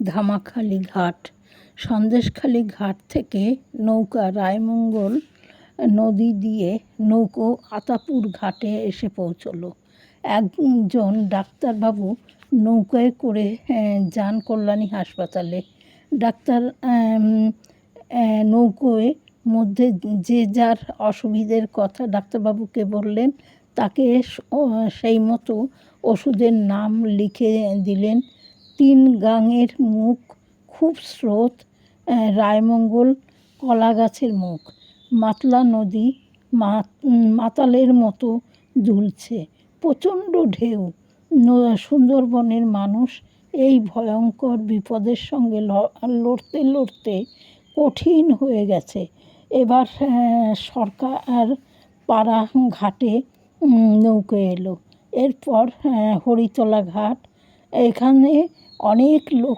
ধামাখালি ঘাট। সন্দেশখালি ঘাট থেকে নৌকা রায়মঙ্গল নদী দিয়ে নৌকো আতাপুর ঘাটে এসে পৌঁছলো। একজন ডাক্তারবাবু নৌকায় করে যান কল্যাণী হাসপাতালে। ডাক্তার নৌকোয় মধ্যে যে যার অসুবিধের কথা ডাক্তারবাবুকে বললেন, তাকে সেই মতো ওষুধের নাম লিখে দিলেন। তিন গাঙের মুখ, খুব স্রোত রায়মঙ্গল কলা গাছের মুখ। মাতলা নদী মাতালের মতো দুলছে। প্রচণ্ড ঢেউ। সুন্দরবনের মানুষ এই ভয়ঙ্কর বিপদের সঙ্গে লড়তে লড়তে কঠিন হয়ে গেছে। এবার সরকার পাড়া ঘাটে নৌকো এলো। এরপর হরিতলা ঘাট এখানে অনেক লোক